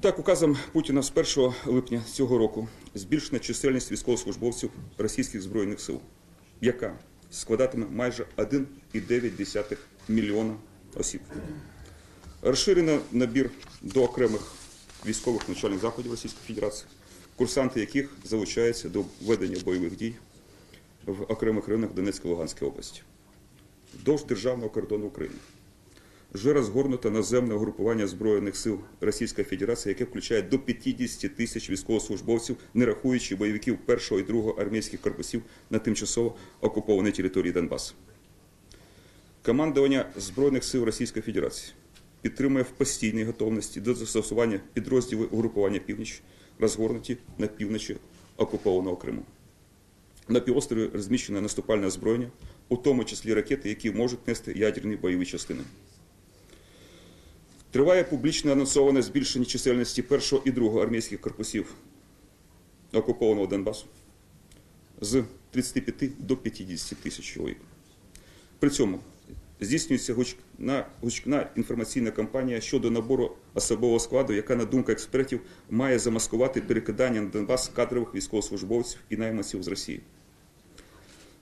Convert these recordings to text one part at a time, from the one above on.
Так, указом Путіна з 1 липня цього року збільшена чисельність військовослужбовців російських збройних сил, яка складатиме майже 1,9 мільйона осіб. Розширено набір до окремих військових навчальних заходів Російської Федерації, курсанти яких залучаються до ведення бойових дій в окремих районах Донецької та Луганської області. Вдовж державного кордону України вже розгорнуто наземне угрупування Збройних сил Російської Федерації, яке включає до 50 тисяч військовослужбовців, не рахуючи бойовиків першого і другого армійських корпусів на тимчасово окупованій території Донбасу. Командування Збройних сил Російської Федерації підтримує в постійній готовності до застосування підрозділів угрупування північ, розгорнуті на півночі окупованого Криму. На півострові розміщено наступальне озброєння, у тому числі ракети, які можуть нести ядерні бойові частини. Триває публічно анонсоване збільшення чисельності першого і другого армійських корпусів окупованого Донбасу з 35 до 50 тисяч чоловік. При цьому здійснюється гучна, гучна інформаційна кампанія щодо набору особового складу, яка, на думку експертів, має замаскувати перекидання на Донбас кадрових військовослужбовців і найманців з Росії.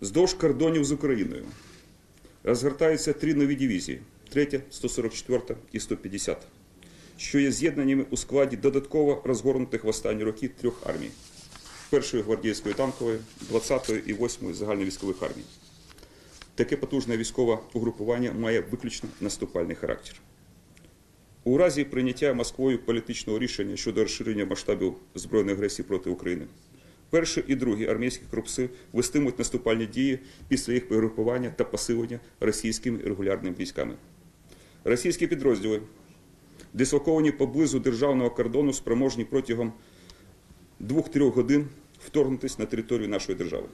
Здовж кордонів з Україною розгортаються три нові дивізії: 3, 144 і 150, що є з'єднаннями у складі додатково розгорнутих в останні роки трьох армій: першої гвардійської танкової, 20-ї і 8-ї загальновійськових армій. Таке потужне військове угрупування має виключно наступальний характер. У разі прийняття Москвою політичного рішення щодо розширення масштабів збройної агресії проти України, перший і другий армійські корпуси вестимуть наступальні дії після їх перегрупування та посилення російськими регулярними військами. Російські підрозділи, дислоковані поблизу державного кордону, спроможні протягом 2-3 годин вторгнутися на територію нашої держави.